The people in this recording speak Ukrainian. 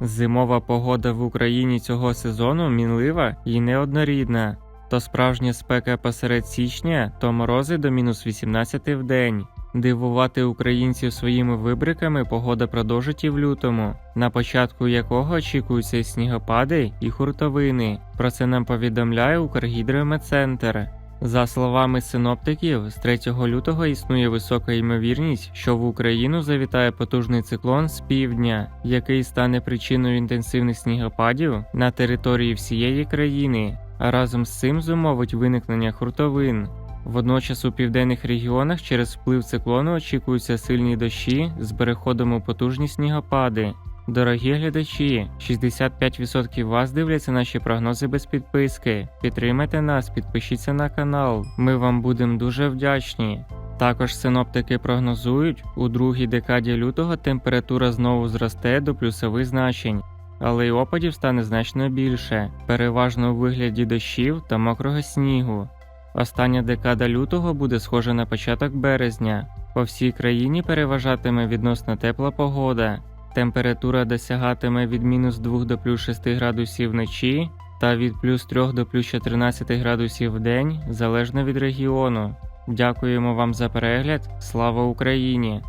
Зимова погода в Україні цього сезону мінлива і неоднорідна. То справжня спека посеред січня, то морози до мінус 18 в день. Дивувати українців своїми вибриками погода продовжить і в лютому, на початку якого очікуються снігопади і хуртовини. Про це нам повідомляє Укргідрометцентр. За словами синоптиків, з 3 лютого існує висока ймовірність, що в Україну завітає потужний циклон з півдня, який стане причиною інтенсивних снігопадів на території всієї країни, а разом з цим зумовить виникнення хуртовин. Водночас у південних регіонах через вплив циклону очікуються сильні дощі з переходом у потужні снігопади. Дорогі глядачі, 65% вас дивляться наші прогнози без підписки. Підтримайте нас, підпишіться на канал. Ми вам будемо дуже вдячні. Також синоптики прогнозують, у другій декаді лютого температура знову зросте до плюсових значень, але й опадів стане значно більше, переважно у вигляді дощів та мокрого снігу. Остання декада лютого буде схожа на початок березня. По всій країні переважатиме відносно тепла погода. Температура досягатиме від мінус 2 до плюс 6 градусів вночі та від плюс 3 до плюс 14 градусів в день, залежно від регіону. Дякуємо вам за перегляд. Слава Україні!